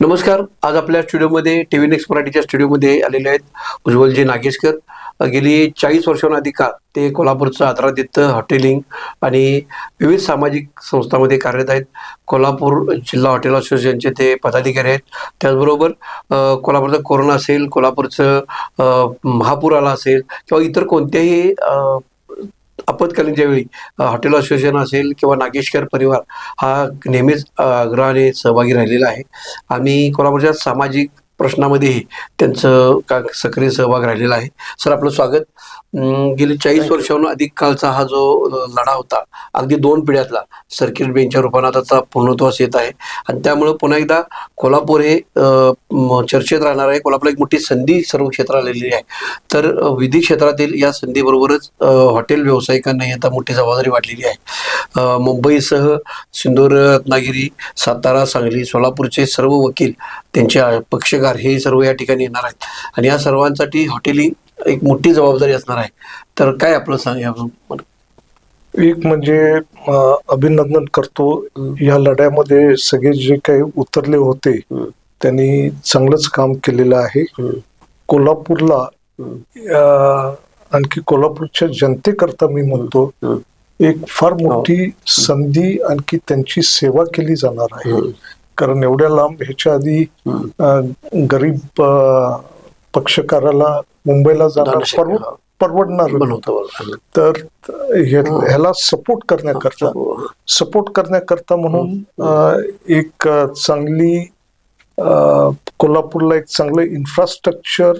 नमस्कार. आज आपल्या स्टुडिओमध्ये टी व्ही नेक्स्ट मराठीच्या स्टुडिओमध्ये आलेले आहेत उज्ज्वलजी नागेशकर. गेली चाळीस वर्षांहून अधिक ते कोल्हापूरचं आदरादित्य हॉटेलिंग आणि विविध सामाजिक संस्थांमध्ये कार्यरत आहेत. कोल्हापूर जिल्हा हॉटेल असोसिएशनचे ते पदाधिकारी आहेत. त्याचबरोबर कोल्हापूरचं कोल्हापूरचा कोरोना असेल कोल्हापूरचं महापूर आला असेल किंवा इतर कोणत्याही आपत्कालीनच्या वेळी हॉटेल असोसिएशन असेल किंवा नागेशकर परिवार हा नेहमीच आग्रहाने सहभागी राहिलेला आहे. आम्ही कोल्हापूरच्या सामाजिक प्रश्नामध्येही त्यांचं का सक्रिय सहभाग राहिलेला आहे. सर आपलं स्वागत. गेली चाळीस वर्षाहून अधिक काळचा हा जो लढा होता अगदी दोन पिढ्यातला सर्किट बेंचच्या रूपाने आता पूर्णत्वास येत आहे. आणि त्यामुळं पुन्हा एकदा कोल्हापूर हे चर्चेत राहणार आहे. कोल्हापूरला एक मोठी संधी सर्व क्षेत्रात आलेली आहे. तर विधी क्षेत्रातील या संधीबरोबरच हॉटेल व्यावसायिकांनाही आता मोठी जबाबदारी वाढलेली आहे. मुंबईसह सिंधूर रत्नागिरी सातारा सांगली सोलापूरचे सर्व वकील त्यांचे अ, पक्षकार हे सर्व या ठिकाणी येणार आहेत. आणि या सर्वांसाठी हॉटेलिंग एक मोठी जबाबदारी असणार आहे. तर काय आपलं सांग या एक म्हणजे अभिनंदन करतो. या लढ्यामध्ये सगळे जे काही उतरले होते. त्यांनी चांगलंच काम केलेलं आहे. कोल्हापूरला आणखी कोल्हापूरच्या जनतेकरता मी म्हणतो. एक फार मोठी संधी आणखी त्यांची सेवा केली जाणार आहे. कारण एवढ्या लांब ह्याच्या आधी गरीब पक्षकाराला मुंबईला जाणं. परवडणार. तर हे- ह्याला सपोर्ट करण्याकरता सपोर्ट करण्याकरता म्हणून एक चांगली कोल्हापूरला एक चांगलं इन्फ्रास्ट्रक्चर.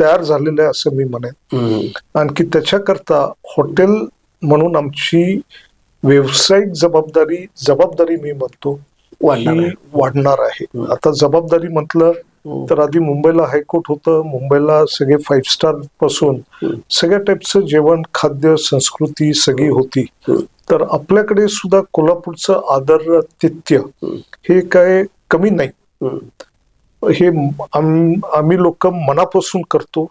तयार झालेलं आहे असं मी म्हणेन. आणखी त्याच्याकरता हॉटेल म्हणून आमची व्यावसायिक जबाबदारी जबाबदारी मी म्हणतो ही. वाढणार आहे. आता जबाबदारी म्हटलं. तर आधी मुंबईला हायकोर्ट होतं मुंबईला सगळे फाईव्ह स्टारपासून. सगळ्या टाईपचं जेवण खाद्य संस्कृती सगळी होती. तर आपल्याकडे सुद्धा कोल्हापूरचं आदरातिथ्य. हे काय कमी नाही. हे आम- आम्ही लोक मनापासून करतो.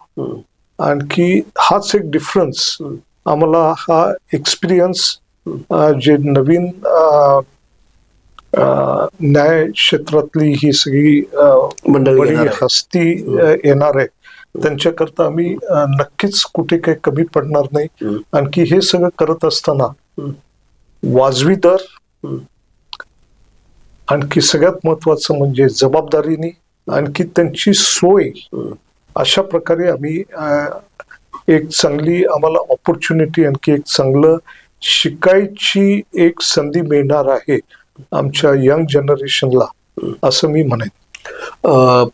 आणखी हाच एक डिफरन्स. आम्हाला हा एक्सपिरियन्स जे नवीन न्याय क्षेत्रातली ही सगळी मंडळी. हस्ती येणार आहे त्यांच्याकरता आम्ही नक्कीच कुठे काही कमी पडणार नाही. आणखी हे सगळं करत असताना. वाजवी दर. आणखी सगळ्यात महत्वाचं म्हणजे जबाबदारीने आणखी त्यांची सोय. अशा प्रकारे आम्ही एक चांगली आम्हाला ऑपॉर्च्युनिटी आणखी एक चांगलं शिकायची एक संधी मिळणार आहे आमच्या यंग जनरेशनला असं मी म्हणेन. अ,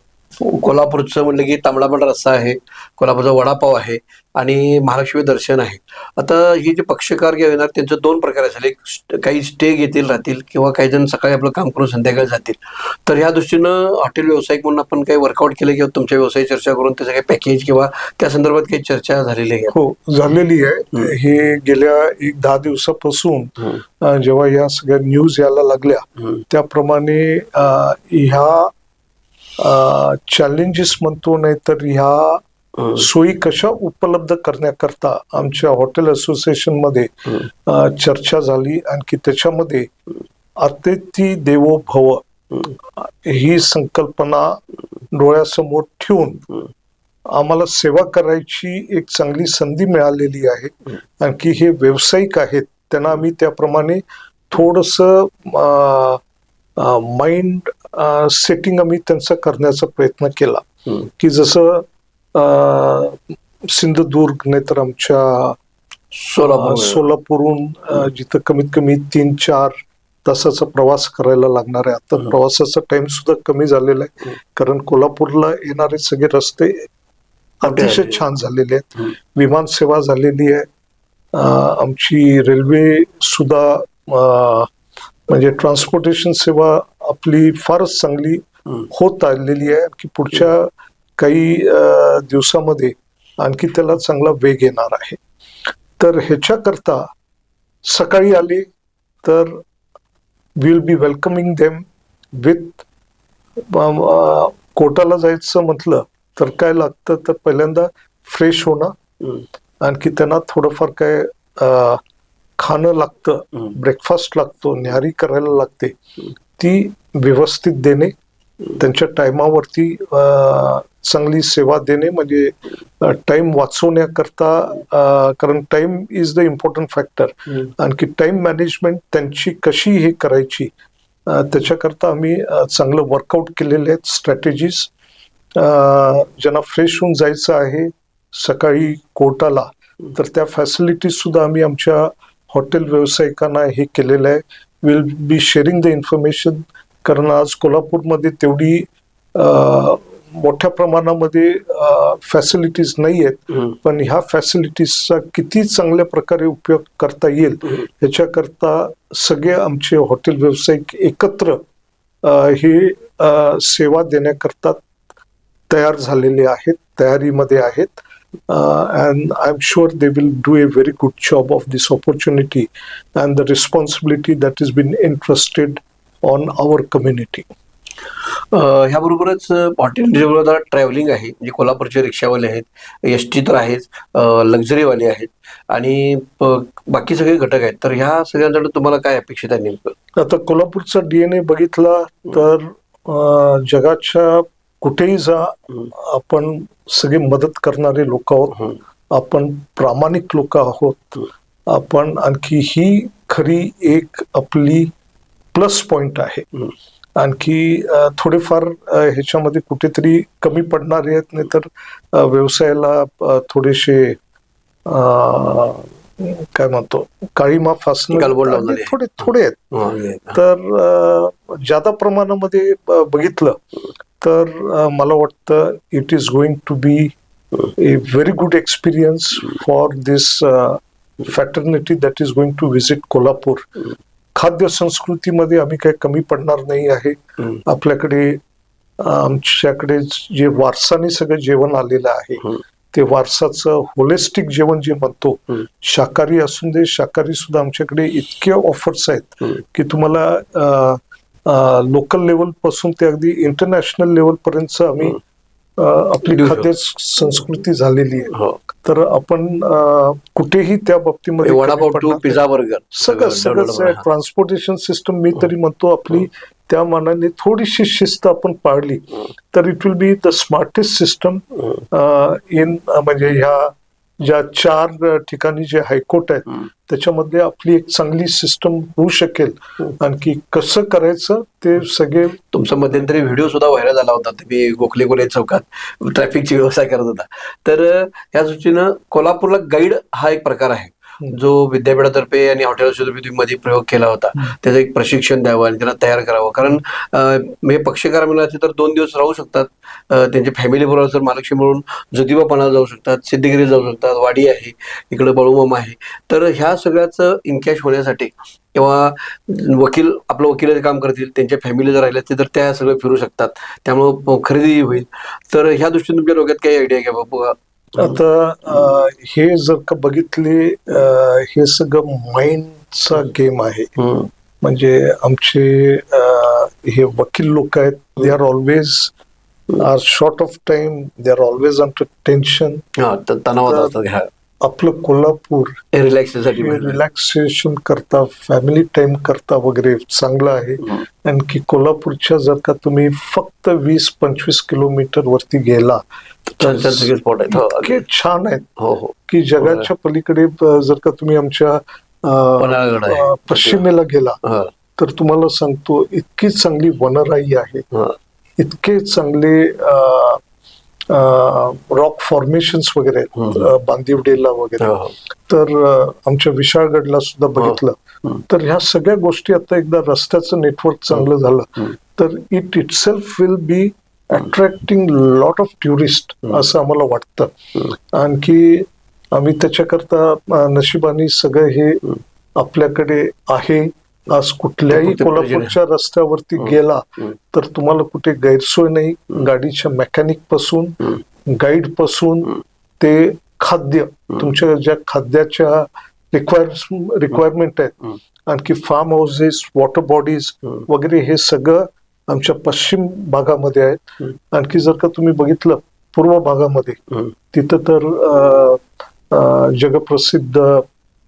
कोल्हापूरचं म्हणलं की तांबडा पांढरा रस्सा आहे कोल्हापूरचा वडापाव आहे आणि महालक्ष्मी दर्शन आहे. आता ही जे पक्षकार येणार त्यांचं दोन प्रकार असेल. एक काही स्टे घेतील राहतील किंवा काही जण सकाळी आपलं काम करून संध्याकाळी जातील. तर ह्या दृष्टीनं हॉटेल व्यावसायिक म्हणून आपण काही वर्कआउट केलं किंवा तुमच्या व्यवसाय चर्चा करून त्याचं काही पॅकेज किंवा त्या संदर्भात काही चर्चा झालेली आहे हो झालेली आहे. हे गेल्या एक दहा दिवसापासून जेव्हा या सगळ्या न्यूज यायला लागल्या. त्याप्रमाणे ह्या चॅलेंजेस म्हणतो नाही तर ह्या. सोयी कशा उपलब्ध करण्याकरता आमच्या हॉटेल असोसिएशनमध्ये हम्म. अ, चर्चा झाली आणखी त्याच्यामध्ये अतिथी देवो भव ही संकल्पना डोळ्यासमोर ठेवून. आम्हाला सेवा करायची एक चांगली संधी मिळालेली आहे आणखी हे व्यावसायिक आहेत त्यांना आम्ही त्याप्रमाणे थोडस माइंड सेटिंग आम्ही त्यांचा करण्याचा प्रयत्न केला. की जसं सिंधुदुर्ग नाहीतर आमच्या सोलापूर सोलापूरहून जिथं कमीत कमी तीन चार तासाचा प्रवास करायला लागणार आहे. आता प्रवासाचा टाइम सुद्धा कमी झालेला आहे. कारण कोल्हापूरला येणारे सगळे रस्ते अतिशय. छान झालेले आहेत. विमान सेवा झालेली आहे. आमची रेल्वे सुद्धा म्हणजे ट्रान्सपोर्टेशन सेवा आपली फारच चांगली. होत आलेली आहे की पुढच्या काही दिवसामध्ये आणखी त्याला चांगला वेग येणार आहे तर ह्याच्याकरता सकाळी आले तर will be welcoming them with कोर्टाला जायचं म्हटलं तर काय लागतं तर पहिल्यांदा फ्रेश होणं. आणखी त्यांना थोडंफार काय खाणं लागतं. ब्रेकफास्ट लागतो न्याहारी करायला लागते ती व्यवस्थित देणे त्यांच्या टायमावरती चांगली सेवा देणे म्हणजे टाइम वाचवण्याकरता कारण time is the important factor. आणखी टाइम मॅनेजमेंट त्यांची कशी हे करायची त्याच्याकरता आम्ही चांगलं वर्कआउट केलेले आहेत स्ट्रॅटेजीज. ज्यांना फ्रेश होऊन जायचं आहे सकाळी कोर्टाला तर त्या फॅसिलिटीज सुद्धा आम्ही आमच्या हॉटेल व्यावसायिकांना हे केलेलं आहे. Will be sharing the information कारण आज कोल्हापूरमध्ये तेवढी मोठ्या प्रमाणामध्ये फॅसिलिटीज नाही आहेत. पण ह्या फॅसिलिटीजचा किती चांगल्या प्रकारे उपयोग करता येईल याच्याकरता सगळे आमचे हॉटेल व्यावसायिक एकत्र ही सेवा देण्याकरता तयार झालेले आहेत तयारीमध्ये आहेत. And I am sure they will do a very good job of this opportunity and the responsibility that is been interested on our community ह्याबरोबरच hotel इंडस्ट्रीबरोबर ट्रॅव्हलिंग आहे. म्हणजे कोल्हापूरचे रिक्षावाले आहेत एस टी तर आहेच लक्झरीवाले आहेत. आणि बाकी सगळे घटक आहेत. तर ह्या सगळ्यांसाठी तुम्हाला काय अपेक्षित आहे नेमकं? आता कोल्हापूरचा डीएनए बघितला तर जगाच्या कुठेही जा आपण सगळे मदत करणारे लोक आहोत. आपण प्रामाणिक लोक आहोत. आपण आणखी ही खरी एक आपली प्लस पॉइंट आहे. आणखी थोडेफार ह्याच्यामध्ये कुठेतरी कमी पडणारे आहेत नाही तर व्यवसायाला थोडेसे काय म्हणतो काळीमा फासणं. थोडे थोडे आहेत. तर जादा प्रमाणामध्ये बघितलं तर मला वाटतं it is going to be a very good experience for this fraternity that is going to visit Kolhapur खाद्य संस्कृतीमध्ये आम्ही काही कमी पडणार नाही आहे. आपल्याकडे आमच्याकडे जे वारसाने सगळं जेवण आलेलं आहे. ते वारसाचं होलिस्टिक जेवण जे म्हणतो. शाकाहारी असून दे शाकाहारी सुद्धा आमच्याकडे इतके ऑफर्स आहेत. की तुम्हाला लोकल लेवलपासून ते अगदी इंटरनॅशनल लेवल पर्यंत आम्ही आपली खाद्य संस्कृती झालेली आहे. हो. तर आपण कुठेही त्या बाबतीमध्ये. पिझ्झा बर्गर सगळं सगळं ट्रान्सपोर्टेशन सिस्टम मी तरी म्हणतो आपली त्या मानाने थोडीशी शिस्त आपण पाळली तर it will be the smartest system in म्हणजे ह्या ज्या चार ठिकाणी जे हायकोर्ट आहेत हं. त्याच्यामध्ये आपली एक चांगली सिस्टम होऊ शकेल आणखी कसं करायचं ते सगळे तुमचा मध्यंतरी व्हिडिओ सुद्धा व्हायरल झाला होता तुम्ही गोखले गोले चौकात ट्रॅफिकची व्यवस्था करत होता तर या सूचीनं कोल्हापूरला गाईड हा एक प्रकार आहे. जो विद्यापीठातर्फे आणि हॉटेल तुम्ही मध्ये प्रयोग केला होता त्याचं एक प्रशिक्षण द्यावं आणि त्यांना तयार करावं. कारण अ, म्हणजे पक्षकार मिळाले तर दोन दिवस राहू शकतात. त्यांच्या फॅमिली बरोबर जर महालक्ष्मी म्हणून ज्योतिबापणाला जाऊ शकतात सिद्धगिरी जाऊ शकतात वाडी आहे इकडे बळूमामा आहे. तर ह्या सगळ्याचं इनकॅश होण्यासाठी किंवा वकील आपलं वकिलाचे काम करतील त्यांच्या फॅमिली जर राहिले असतील तर त्या सगळं फिरू शकतात. त्यामुळं खरेदी होईल. तर ह्या दृष्टीने तुमच्या डोक्यात काही आयडिया घ्या बाबा? आता हे जर का बघितले हे सगळं माइंडचा गेम आहे. म्हणजे आमचे हे वकील लोक आहेत they are always are short of time they are always under tension हा. आपलं कोल्हापूर रिलॅक्सेसाठी हे रिलॅक्सेशन करता फॅमिली टाइम करता वगैरे चांगलं आहे. आणखी कोल्हापूरच्या जर का तुम्ही फक्त वीस पंचवीस किलोमीटर वरती गेला सगळे स्पॉट आहेत. हो, छान आहेत. हो हो. की जगाच्या पलीकडे अ, जर का तुम्ही आमच्या पश्चिमेला गेला हा, तर तुम्हाला सांगतो इतकी चांगली वनराई आहे. हा. इतके चांगले रॉक फॉर्मेशन्स वगैरे बांदिवडेला वगैरे. हो, हो. तर आमच्या विशाळगडला सुद्धा बघितलं. हम्म. तर ह्या सगळ्या गोष्टी आता एकदा रस्त्याचं नेटवर्क चांगलं झालं. तर it itself will be attracting lot of tourist असं आम्हाला वाटतं. आणखी आम्ही त्याच्याकरता नशिबाने सगळं हे आपल्याकडे आहे. आज कुठल्याही कोल्हापूरच्या रस्त्यावरती गेला. तर तुम्हाला कुठे गैरसोय नाही. गाडीच्या मेकॅनिकपासून गाईडपासून ते खाद्य तुमच्या ज्या खाद्याच्या रिक्वायर रिक्वायरमेंट आहेत. आणखी फार्म हाऊसेस वॉटर बॉडीज वगैरे हे सगळं आमच्या पश्चिम भागामध्ये आहेत. आणखी जर का तुम्ही बघितलं पूर्व भागामध्ये. तिथं तर जगप्रसिद्ध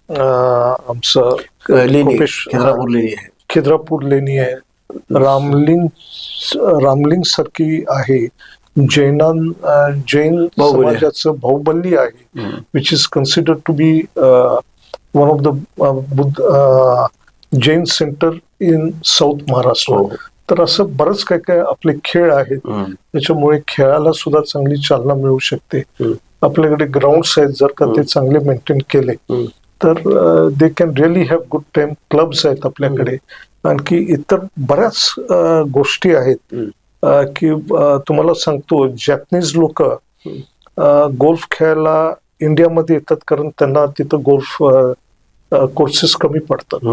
आमचं लेणी खिद्रापूर लेणी आहे. खिद्रापूर लेणी आहे. रामलिंग रामलिंग सारखी आहे. जैनां जैन. समाजाचं बाहुबल्ली आहे which is consider to be one of the Buddh Jain center in south Maharashtra. तर असं बरंच काय काय आपले खेळ आहेत. त्याच्यामुळे खेळाला सुद्धा चांगली चालना मिळू शकते. आपल्याकडे ग्राउंड्स आहेत जर का ते चांगले मेंटेन केले. तर they can really have good time clubs आहेत आपल्याकडे. आणखी इतर बऱ्याच गोष्टी आहेत. की तुम्हाला सांगतो जॅपनीज लोक गोल्फ खेळायला इंडियामध्ये येतात कारण त्यांना तिथं गोल्फ कोर्सेस कमी पडतात.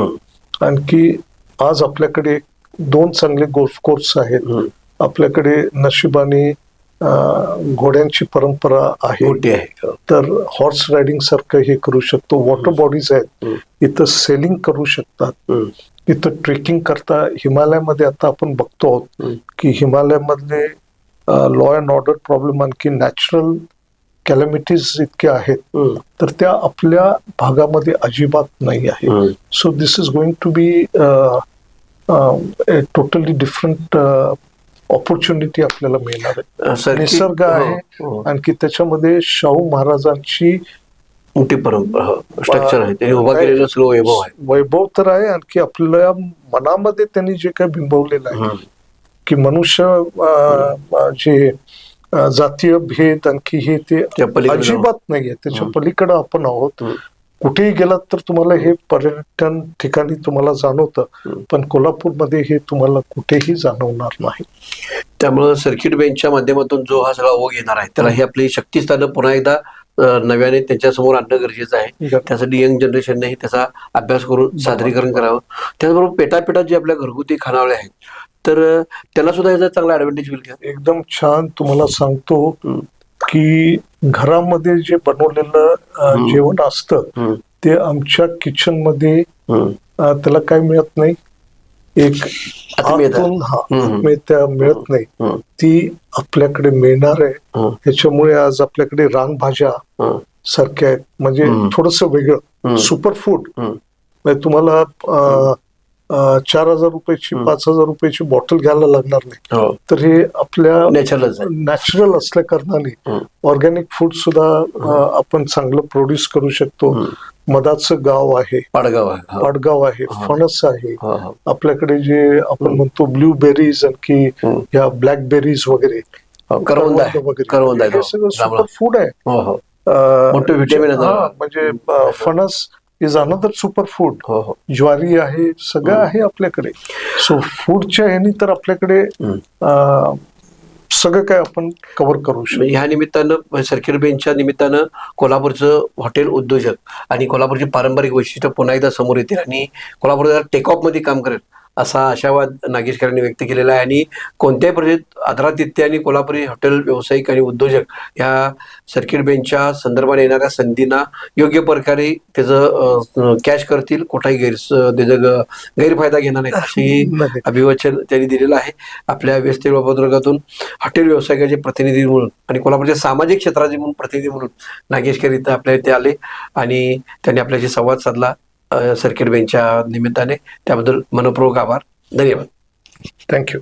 आणखी आज आपल्याकडे दोन चांगले गोल्फ कोर्स आहेत. आपल्याकडे नशिबाने घोड्यांची परंपरा आहे तर हॉर्स रायडिंग सारखं हे करू शकतो वॉटर बॉडीज आहेत. इथं सेलिंग करू शकतात. इथं ट्रेकिंग करता हिमालयामध्ये आता आपण बघतो आहोत. की हिमालयामधले लॉ अँड ऑर्डर प्रॉब्लेम आणखी नॅचरल कॅलॅमिटीज इतके आहेत. तर त्या आपल्या भागामध्ये अजिबात नाही आहे. So this is going to be totally different opportunity आपल्याला मिळणार आहे निसर्ग हो, आहे हो. आणखी त्याच्यामध्ये शाहू महाराजांची मोठी परंपरा स्ट्रक्चर आहे त्यांनी उभा. केलेलं वैभव आहे वैभव तर आहे आणखी आपल्या मनामध्ये त्यांनी जे काही बिंबवलेलं आहे. की मनुष्य जे जातीय भेद आणखी हे ते अजिबात नाहीये त्याच्या. पलीकडे आपण आहोत. कुठेही गेलात तर तुम्हाला हे पर्यटन ठिकाणी तुम्हाला जाणवतं. पण कोल्हापूरमध्ये हे तुम्हाला कुठेही जाणवणार नाही. त्यामुळं सर्किट बेंचच्या माध्यमातून जो हा सगळा ओघ येणार आहे त्याला ही आपली शक्तीस्थानं पुन्हा एकदा नव्याने त्यांच्यासमोर आणणं गरजेचं आहे. त्यासाठी यंग जनरेशननेही त्याचा अभ्यास करून सादरीकरण करावं. त्याचबरोबर पेटापेटात जे आपल्या घरगुती खानावळे आहेत तर त्याला सुद्धा याचा चांगला ऍडव्हान्टेज का? एकदम छान तुम्हाला सांगतो. की घरामध्ये जे बनवलेलं. जेवण असतं. ते आमच्या किचनमध्ये त्याला काय मिळत नाही एक आता मिळतं. नाही. ती आपल्याकडे मिळणार आहे. त्याच्यामुळे आज आपल्याकडे रानभाज्या. सारख्या आहेत म्हणजे. थोडस वेगळं. Super food. म्हणजे तुम्हाला चार हजार रुपयाची. पाच हजार रुपयाची बॉटल घ्यायला लागणार नाही हो तर हे आपल्या नॅचरल असल्या कारणाने. ऑर्गॅनिक फूड सुद्धा आपण चांगलं प्रोड्यूस करू शकतो. मधाचं गाव आहे पाडगाव आहे. पाडगाव आहे. फणस आहे. आपल्याकडे जे आपण. म्हणतो ब्लूबेरीज आणखी. ह्या ब्लॅकबेरीज वगैरे हो, करवंद आहे वगैरे हे. सगळं. सुपर फूड आहे हो. म्हणजे फणस इज अनदर सुपर फूड ज्वारी आहे सगळं आहे आपल्याकडे. सो फूडच्या ह्यानी तर आपल्याकडे सगळं काय आपण कव्हर करू शकतो. ह्या निमित्तानं सर्किट बेंचच्या निमित्तानं कोल्हापूरचं हॉटेल उद्योजक आणि कोल्हापूरची पारंपरिक वैशिष्ट्य पुन्हा एकदा समोर येतील आणि कोल्हापूर टेक ऑफमध्ये काम करेल. असा आशावाद नागेशकरांनी व्यक्त केलेला आहे. आणि कोणत्याही परिस्थितीत आदरातिथ्य आणि कोल्हापुरी हॉटेल व्यावसायिक आणि उद्योजक ह्या सर्किट बेंचच्या संदर्भाने येणाऱ्या संधींना योग्य प्रकारे त्याचं कॅश करतील. कुठलाही गैर त्याचं गैरफायदा घेणार नाही अशी. अभिवचन त्यांनी दिलेलं आहे. आपल्या व्यस्त पत्रकातून हॉटेल व्यावसायिकाचे प्रतिनिधी म्हणून आणि कोल्हापूरच्या सामाजिक क्षेत्राचे म्हणून प्रतिनिधी म्हणून नागेशकर इथं आपल्या इथे आले आणि त्यांनी आपल्याशी संवाद साधला. सर्किट बेंचच्या निमित्ताने. त्याबद्दल मनपूर्वक आभार. धन्यवाद. थँक्यू